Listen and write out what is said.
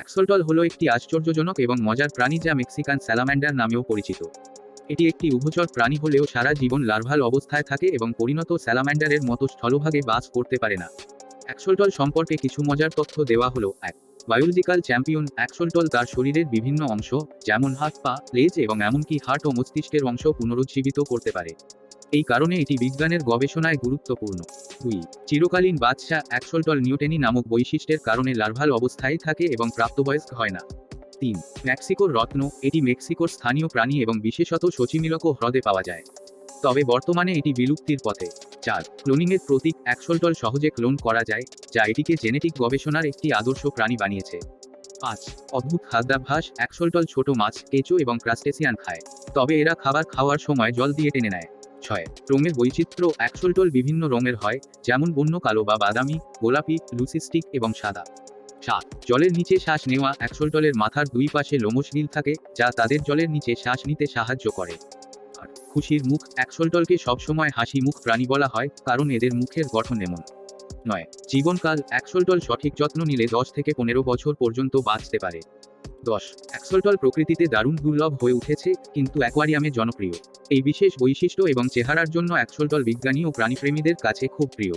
অ্যাক্সলটল হলো একটি আশ্চর্যজনক এবং মজার প্রাণী যা মেক্সিকান স্যালাম্যান্ডার নামেও পরিচিত। এটি একটি উভচর প্রাণী হলেও সারা জীবন লার্ভাল অবস্থায় থাকে এবং পরিণত স্যালাম্যান্ডারের মতো স্থলভাগে বাস করতে পারে না। অ্যাক্সলটল সম্পর্কে কিছু মজার তথ্য দেওয়া হলো, এক বায়োলজিক্যাল চ্যাম্পিয়ন অ্যাক্সলটল তার শরীরের বিভিন্ন অংশ, যেমন হাত, পা, লেজ এবং এমনকি হার্ট ও মস্তিষ্কের অংশ পুনরুজ্জীবিত করতে পারে। এই কারণে এটি বিজ্ঞানের গবেষণায় গুরুত্বপূর্ণ। দুই, চিরকালীন বাদশা অ্যাক্সলটল নিউটেনি নামক বৈশিষ্ট্যের কারণে লার্ভাল অবস্থায় থাকে এবং প্রাপ্তবয়স্ক হয় না। তিন, মেক্সিকোর রত্ন, এটি মেক্সিকোর স্থানীয় প্রাণী এবং বিশেষত সচিমিলক হ্রদে পাওয়া যায়। তবে বর্তমানে এটি বিলুপ্তির পথে। চার, ক্লোনিংয়ের প্রতীক অ্যাক্সলটল সহজে ক্লোন করা যায়, যা এটিকে জেনেটিক গবেষণার একটি আদর্শ প্রাণী বানিয়েছে। পাঁচ, অদ্ভুত খাদ্যাভ্যাস, অ্যাক্সলটল ছোট মাছ, কেঁচো এবং ক্রাস্টেসিয়ান খায়। তবে এরা খাবার খাওয়ার সময় জল দিয়ে টেনে নেয়। ছয়। রঙের বৈচিত্র্য অ্যাক্সলটল বিভিন্ন রঙের হয়, যেমন বন্য কালো বা বাদামি, গোলাপি, লুসিস্টিক এবং সাদা। সাত, জলের নিচে শ্বাস নেওয়া অ্যাক্সলটলের মাথার দুই পাশে লোমশলীল থাকে, যা তাদের জলের নিচে শ্বাস নিতে সাহায্য করে। খুশির মুখ অ্যাক্সলটলকে সবসময় হাসি মুখ প্রাণী বলা হয়, কারণ এদের মুখের গঠন এমন। নয়, জীবনকাল অ্যাক্সলটল সঠিক যত্ন নিলে দশ থেকে পনেরো বছর পর্যন্ত বাঁচতে পারে। দশ। অ্যাক্সলটল প্রকৃতিতে দারুণ দুর্লভ হয়ে উঠেছে, কিন্তু অ্যাকোয়ারিয়ামে জনপ্রিয়। এই বিশেষ বৈশিষ্ট্য এবং চেহারার জন্য অ্যাক্সলটল বিজ্ঞানী ও প্রাণীপ্রেমীদের কাছে খুব প্রিয়।